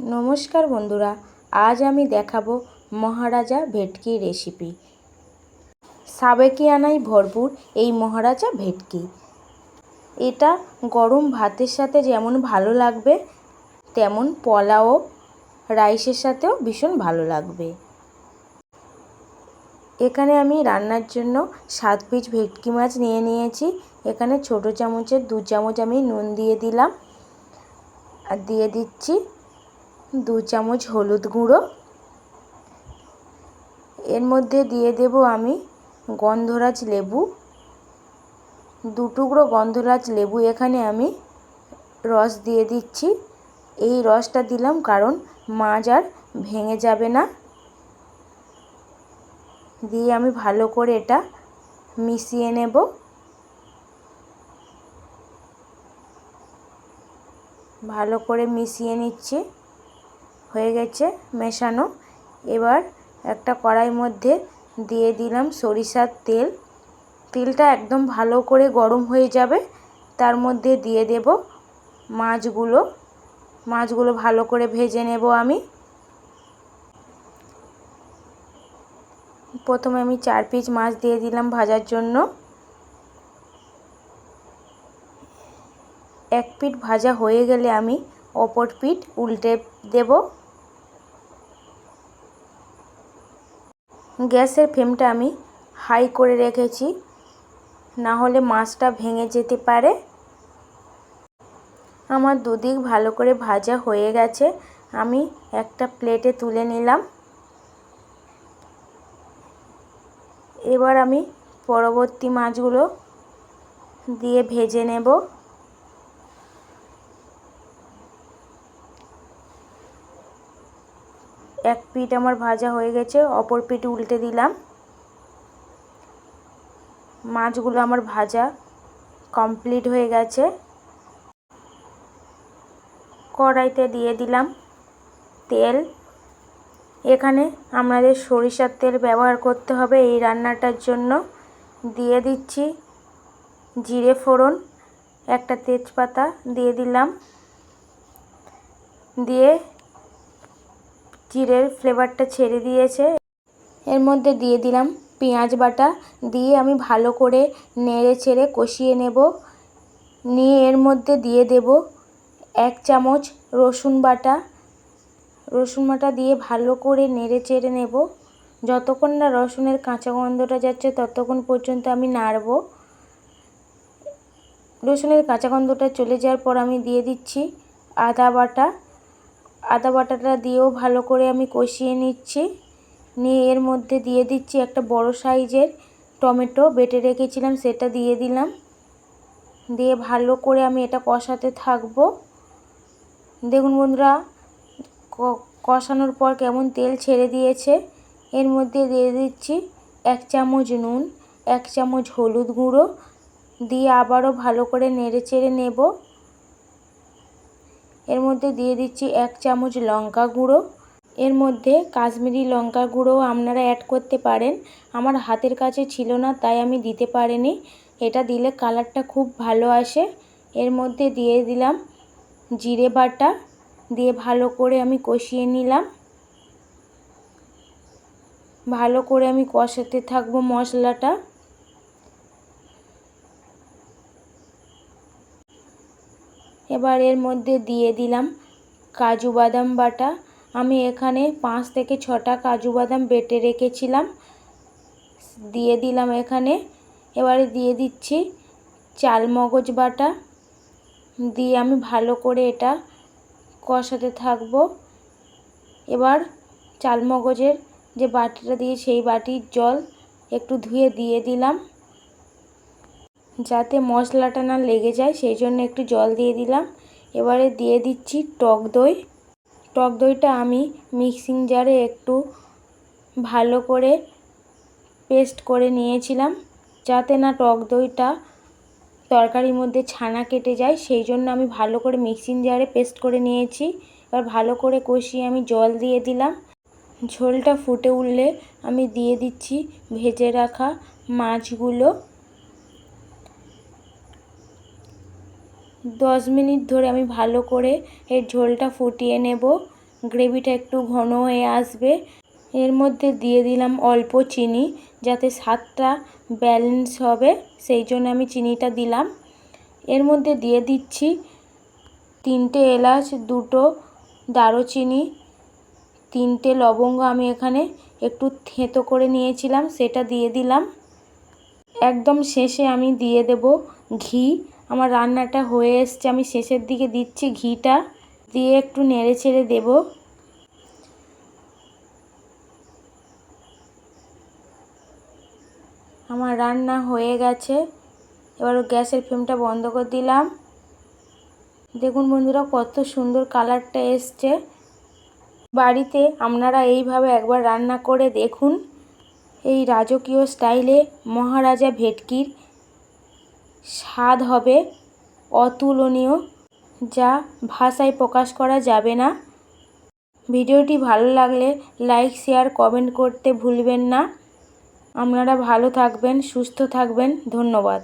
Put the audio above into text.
নমস্কার বন্ধুরা, আজ আমি দেখাবো মহারাজা ভেটকি রেসিপি সাবেকিয়ানায় ভরপুর এই মহারাজা ভেটকি। এটা গরম ভাতের সাথে যেমন ভালো লাগবে, তেমন পোলাও রাইসের সাথেও ভীষণ ভালো লাগবে। এখানে আমি রান্নার জন্য সাত পিস ভেটকি মাছ নিয়ে নিয়েছি। এখানে ছোটো চামচের দু চামচ আমি নুন দিয়ে দিলাম। আর দিয়ে দিচ্ছি দু চামচ হলুদ গুঁড়ো। এর মধ্যে দিয়ে দেব আমি গন্ধরাজ লেবু। দু টুকরো গন্ধরাজ লেবু এখানে আমি রস দিয়ে দিচ্ছি। এই রসটা দিলাম কারণ মাছ আর ভেঙে যাবে না। দিয়ে আমি ভালো করে এটা মিশিয়ে নেব। ভালো করে মিশিয়ে নিচ্ছি। হয়ে গেছে মেশানো। এবার একটা কড়াই মধ্যে দিয়ে দিলাম সরিষার তেল। তেলটা একদম ভালো করে গরম হয়ে যাবে। তার মধ্যে দিয়ে দেব মাছগুলো। মাছগুলো ভালো করে ভেজে নেব আমি। প্রথমে আমি চার পিস মাছ দিয়ে দিলাম ভাজার জন্য। এক পিঠ ভাজা হয়ে গেলে আমি অপর পিঠ উল্টে দেব। গ্যাসের ফ্লেমটা আমি হাই করে রেখেছি না হলে মাছটা ভেঙে যেতে পারে। আমার দুদিক ভালো করে ভাজা হয়ে গেছে, আমি একটা প্লেটে তুলে নিলাম। এবার আমি পরবর্তী মাছগুলো দিয়ে ভেজে নেব। এক পিঠ আমার ভাজা হয়ে গেছে, অপর পিঠ উল্টে দিলাম। মাছগুলো আমার ভাজা কমপ্লিট হয়ে গেছে। কড়াইতে দিয়ে দিলাম তেল। এখানে আমাদের সরিষার তেল ব্যবহার করতে হবে এই রান্নাটার জন্য। দিয়ে দিচ্ছি জিরে ফোড়ন, একটা তেজপাতা দিয়ে দিলাম। দিয়ে জিরের ফ্লেভারটা ছেড়ে দিয়েছে। এর মধ্যে দিয়ে দিলাম পেঁয়াজ বাটা। দিয়ে আমি ভালো করে নেড়ে ছেড়ে কষিয়ে নেব। নিয়ে এর মধ্যে দিয়ে দেব এক চামচ রসুন বাটা। রসুন বাটা দিয়ে ভালো করে নেড়ে চেড়ে নেব। যতক্ষণ না রসুনের কাঁচা গন্ধটা যাচ্ছে ততক্ষণ পর্যন্ত আমি নাড়ব। রসুনের কাঁচা গন্ধটা চলে যাওয়ার পর আমি দিয়ে দিচ্ছি আদা বাটা। আদা বাটাটা দিয়েও ভালো করে আমি কষিয়ে নিচ্ছি। নিয়ে এর মধ্যে দিয়ে দিচ্ছি একটা বড় সাইজের টমেটো, বেটে রেখেছিলাম, সেটা দিয়ে দিলাম। দিয়ে ভালো করে আমি এটা কষাতে থাকব। দেখুন বন্ধুরা কষানোর পর কেমন তেল ছেড়ে দিয়েছে। এর মধ্যে দিয়ে দিচ্ছি এক চামচ নুন, এক চামচ হলুদ গুঁড়ো। দিয়ে আবারও ভালো করে নেড়ে চেড়ে নেব। এর মধ্যে দিয়ে দিচ্ছি এক চামচ লঙ্কা গুঁড়ো। এর মধ্যে কাশ্মীরি লঙ্কা গুঁড়ো আপনারা অ্যাড করতে পারেন। আমার হাতের কাছে ছিল না, তাই আমি দিতে পারিনি। এটা দিলে কালারটা খুব ভালো আসে। এর মধ্যে দিয়ে দিলাম জিরে বাটা, দিয়ে ভালো করে আমি কষিয়ে নিলাম। ভালো করে আমি কষাতে থাকব মশলাটা। এবার এর মধ্যে দিয়ে দিলাম কাজু বাদাম বাটা। আমি এখানে পাঁচ থেকে ছটা কাজু বাদাম বেটে রেখেছিলাম। দিয়ে দিলাম এখানে। এবারে দিয়ে দিচ্ছি চালমগজ বাটা। দিয়ে আমি ভালো করে এটা কষাতে থাকব। এবার চালমগজের যে বাটিটা দিয়ে সেই বাটির জল একটু ধুয়ে দিয়ে দিলাম। যাতে মশলাটা না লেগে যায়, সেই জন্য একটু জল দিয়ে দিলাম। এবারে দিয়ে দিচ্ছি টক দই। টক দইটা আমি মিক্সিং জারে একটু ভালো করে পেস্ট করে নিয়েছিলাম, যাতে না টক দইটা তরকারির মধ্যে ছানা কেটে যায়। সেই জন্য আমি ভালো করে মিক্সিং জারে পেস্ট করে নিয়েছি। এবার ভালো করে কষিয়ে আমি জল দিয়ে দিলাম। ঝোলটা ফুটে উঠলে আমি দিয়ে দিচ্ছি ভেজে রাখা মাছগুলো। দশ মিনিট ধরে আমি ভালো করে এর ঝোলটা ফুটিয়ে নেব। গ্রেভিটা একটু ঘন হয়ে আসবে। এর মধ্যে দিয়ে দিলাম অল্প চিনি যাতে স্বাদটা ব্যালেন্স হবে, সেই জন্য আমি চিনিটা দিলাম। এর মধ্যে দিয়ে দিচ্ছি তিনটে এলাচ, দুটো দারুচিনি, তিনটে লবঙ্গ আমি এখানে একটু থেঁতো করে নিয়েছিলাম, সেটা দিয়ে দিলাম। একদম শেষে আমি দিয়ে দেব ঘি। আমার রান্নাটা হয়ে এসছে। আমি শেষের দিকে দিচ্ছি ঘিটা। দিয়ে একটু নেড়ে ছেড়ে দেবো। আমার রান্না হয়ে গেছে। এবার গ্যাসের ফ্লেমটা বন্ধ করে দিলাম। দেখুন বন্ধুরা, কত সুন্দর কালারটা এসছে। বাড়িতে আপনারা এইভাবে একবার রান্না করে দেখুন। এই রাজকীয় স্টাইলে মহারাজা ভেটকির স্বাদ হবে অতুলনীয়, যা ভাষায় প্রকাশ করা যাবে না। ভিডিওটি ভালো লাগলে লাইক, শেয়ার, কমেন্ট করতে ভুলবেন না। আপনারা ভালো থাকবেন, সুস্থ থাকবেন। ধন্যবাদ।